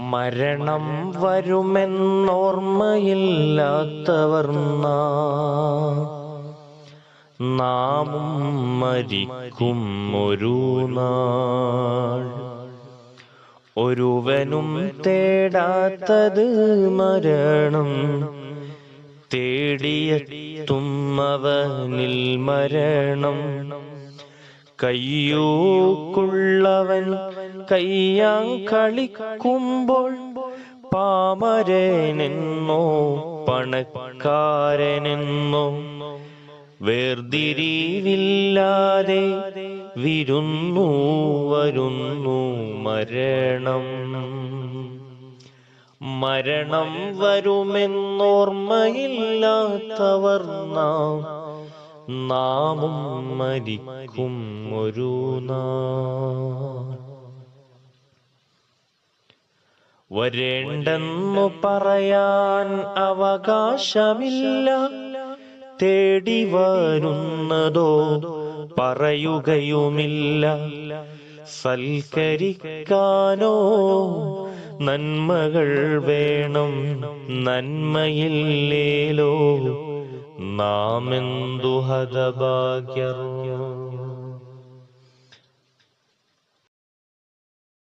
മരണം വരുമെന്നോർമ്മയില്ലാത്തവർ. നാമും മരിക്കും ഒരു നാൾ. ഒരുവനും തേടാത്തത് മരണം. തേടിയെത്തും അവനിൽ മരണം. കയ്യൂക്കുള്ളവൻ കയ്യാൻ കളിക്കുമ്പോൾ പാമരനെന്നോ പണക്കാരനെന്നോ വേർതിരിവില്ലാതെ വിരുന്നു വരുന്നു മരണം. മരണം വരുമെന്നോർമ്മയില്ലാത്തവർ നാം നാമും മരിക്കും ഒരു നാൾ. വരേണ്ടെന്നു പറയാൻ അവകാശമില്ല. തേടി വരുന്നതോ പറയുകയുമില്ല. സൽക്കരിക്കാനോ നന്മകൾ വേണം നന്മയില്ലേലോ. نام دو حد باگر